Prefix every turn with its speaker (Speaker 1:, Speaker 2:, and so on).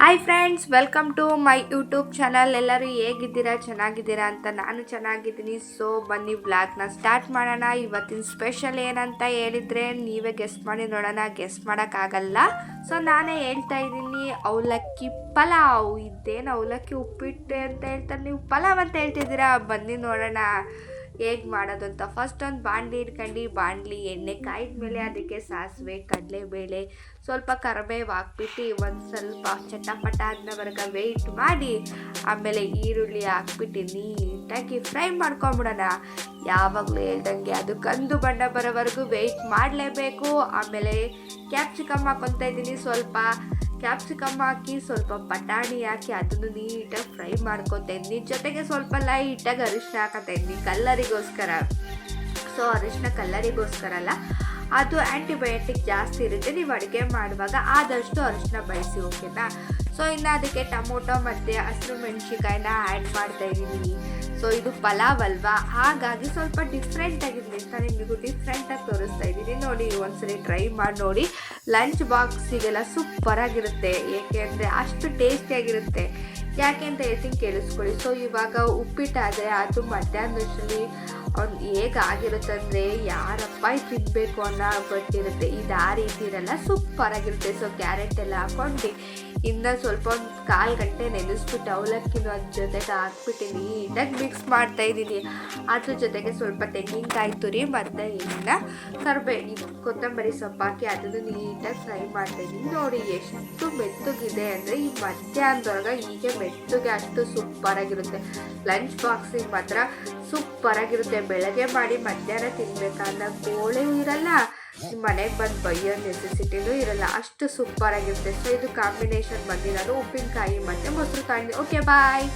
Speaker 1: Hi friends welcome to my YouTube channel ಎಲ್ಲರೂ ಹೇಗಿದ್ದೀರಾ? ಚೆನ್ನಾಗಿದ್ದೀರಾ ಅಂತ ನಾನು ಚೆನ್ನಾಗಿದ್ದೀನಿ. ಸೊ ಬನ್ನಿ ಬ್ಲಾಗ್ನ ಸ್ಟಾರ್ಟ್ ಮಾಡೋಣ. ಇವತ್ತಿನ ಸ್ಪೆಷಲ್ ಏನಂತ ಹೇಳಿದರೆ, ನೀವೇ ಗೆಸ್ಟ್ ಮಾಡಿ ನೋಡೋಣ. ಗೆಸ್ಟ್ ಮಾಡೋಕ್ಕಾಗಲ್ಲ. ಸೊ ನಾನೇ ಹೇಳ್ತಾ ಇದ್ದೀನಿ, ಅವಲಕ್ಕಿ ಪಲಾವ್. ಇದ್ದೇನು ಅವಲಕ್ಕಿ ಉಪ್ಪಿಟ್ಟು ಅಂತ ಹೇಳ್ತಾರೆ. ನೀವು ಪಲಾವ್ ಅಂತ ಹೇಳ್ತಿದ್ದೀರಾ? ಬನ್ನಿ ನೋಡೋಣ. ಹೇಗೆ ಮಾಡೋದು ಅಂತ ಫಸ್ಟ್ ಒಂದು ಬಾಣಲಿ ಇಟ್ಕೊಂಡು, ಬಾಣಲಿ ಎಣ್ಣೆ ಕಾಯಿದ ಮೇಲೆ ಅದಕ್ಕೆ ಸಾಸಿವೆ, ಕಡಲೆಬೇಳೆ, ಸ್ವಲ್ಪ ಕರಿಬೇವು ಹಾಕ್ಬಿಟ್ಟು ಒಂದು ಸ್ವಲ್ಪ ಚಟಪಟ ಆದ್ಮೇವರೆಗೆ ವೆಯ್ಟ್ ಮಾಡಿ, ಆಮೇಲೆ ಈರುಳ್ಳಿ ಹಾಕ್ಬಿಟ್ಟು ನೀಟಾಗಿ ಫ್ರೈ ಮಾಡ್ಕೊಂಬಿಡೋಣ. ಯಾವಾಗಲೂ ಹೇಳ್ದಂಗೆ ಅದು ಕಂದು ಬಣ್ಣ ಬರೋವರೆಗೂ ವೆಯ್ಟ್ ಮಾಡಲೇಬೇಕು. ಆಮೇಲೆ ಕ್ಯಾಪ್ಸಿಕಮ್ ಹಾಕೊತಾ ಇದ್ದೀನಿ. ಸ್ವಲ್ಪ ಕ್ಯಾಪ್ಸಿಕಮ್ ಹಾಕಿ ಸ್ವಲ್ಪ ಬಟಾಣಿ ಹಾಕಿ ಅದನ್ನು ನೀಟಾಗಿ ಫ್ರೈ ಮಾಡ್ಕೊತೀನಿ ಜೊತೆಗೆ ಸ್ವಲ್ಪ ಲೈಟಾಗಿ ಅರಿಶಿನ ಹಾಕತ್ತಾ ಇದ್ದೀನಿ ಕಲ್ಲರಿಗೋಸ್ಕರ. ಸೊ ಅರಿಶಿನ ಕಲ್ಲರಿಗೋಸ್ಕರ ಅಲ್ಲ ಅದು ಆ್ಯಂಟಿಬಯೋಟಿಕ್ ಜಾಸ್ತಿ ಇರುತ್ತೆ, ನೀವು ಅಡುಗೆ ಮಾಡುವಾಗ ಆದಷ್ಟು ಅರಿಶಿನ ಬಳಸಿ ಓಕೆನಾ ಸೊ ಇನ್ನು ಅದಕ್ಕೆ ಟೊಮೊಟೊ ಮತ್ತು ಹಸಿರು ಮೆಣಸಿನ್ಕಾಯಿನ ಆ್ಯಡ್ ಮಾಡ್ತಾ ಇದ್ದೀನಿ ಸೊ ಇದು ಪಲಾವ್ ಅಲ್ವಾ ಹಾಗಾಗಿ ಸ್ವಲ್ಪ ಡಿಫ್ರೆಂಟ್ ಆಗಿರಲಿ ಅಂತ ನಿಮಗೂ ಡಿಫ್ರೆಂಟಾಗಿ ತೋರಿಸ್ತಾ ಇದ್ದೀನಿ. ನೋಡಿ, ಒಂದ್ಸರಿ ಟ್ರೈ ಮಾಡಿ, ನೋಡಿ. ಲಂಚ್ ಬಾಕ್ಸಿಗೆಲ್ಲ ಸೂಪರಾಗಿರುತ್ತೆ ಏಕೆ ಅಂದರೆ ಅಷ್ಟು ಟೇಸ್ಟಿಯಾಗಿರುತ್ತೆ ಯಾಕೆ ಅಂತ ಹೇಳ್ತೀನಿ ಕೇಳಿಸ್ಕೊಳ್ಳಿ. ಸೊ ಇವಾಗ ಉಪ್ಪಿಟ್ಟಾದರೆ ಅದು ಮಧ್ಯಾಹ್ನದಲ್ಲಿ ಅವ್ನು ಹೇಗಾಗಿರುತ್ತೆ ಅಂದರೆ ಯಾರಪ್ಪ ತಿನ್ನಬೇಕು ಅನ್ನೋ ಗೊತ್ತಿರುತ್ತೆ. ಇದು ಆ ರೀತಿ ಇರಲ್ಲ ಸೂಪರಾಗಿರುತ್ತೆ ಸೊ ಕ್ಯಾರೆಟ್ ಎಲ್ಲ ಹಾಕೊಂಡು ಇನ್ನು ಸ್ವಲ್ಪ ಒಂದು ಕಾಲು ಗಂಟೆ ನೆನೆಸ್ಬಿಟ್ಟು ಅವಲಕ್ಕಿನೂ ಅದ್ರ ಜೊತೆಗೆ ಹಾಕ್ಬಿಟ್ಟು ನೀಟಾಗಿ ಮಿಕ್ಸ್ ಮಾಡ್ತಾ ಇದ್ದೀನಿ. ಅದ್ರ ಜೊತೆಗೆ ಸ್ವಲ್ಪ ತೆಂಗಿನಕಾಯಿ ತುರಿ ಮತ್ತು ಇನ್ನು ಕರ್ಬೇ ಕೊತ್ತಂಬರಿ ಸೊಪ್ಪು ಹಾಕಿ ಅದನ್ನು ನೀಟಾಗಿ ಫ್ರೈ ಮಾಡ್ತಾ ಇದ್ದೀನಿ. ನೋಡಿ ಎಷ್ಟು ಮೆತ್ತಗಿದೆ ಅಂದರೆ ಈ ಮಧ್ಯಾಹ್ನದೊಳಗೆ ಹೀಗೆ ಮೆತ್ತಗೆ ಅಷ್ಟು ಸೂಪರಾಗಿರುತ್ತೆ ಲಂಚ್ ಬಾಕ್ಸಿಗೆ ಮಾತ್ರ ಸೂಪರಾಗಿರುತ್ತೆ ಬೆಳಗ್ಗೆ ಮಾಡಿ ಮಧ್ಯಾಹ್ನ ತಿನ್ಬೇಕಾದ ಗೋಳೆ ಇರಲ್ಲ ಮನೆಗೆ ಬಂದು ಬೈಯೋ ನೆಸೆಸಿಟಿನೂ ಇರಲ್ಲ. ಅಷ್ಟು ಸೂಪರ್ ಆಗಿರುತ್ತೆ. ಸೊ ಇದು ಕಾಂಬಿನೇಷನ್ ಬಂದಿರೋದು ಉಪ್ಪಿನಕಾಯಿ ಮತ್ತು ಮೊಸರು ಕಾಯಿ ಓಕೆ ಬಾಯ್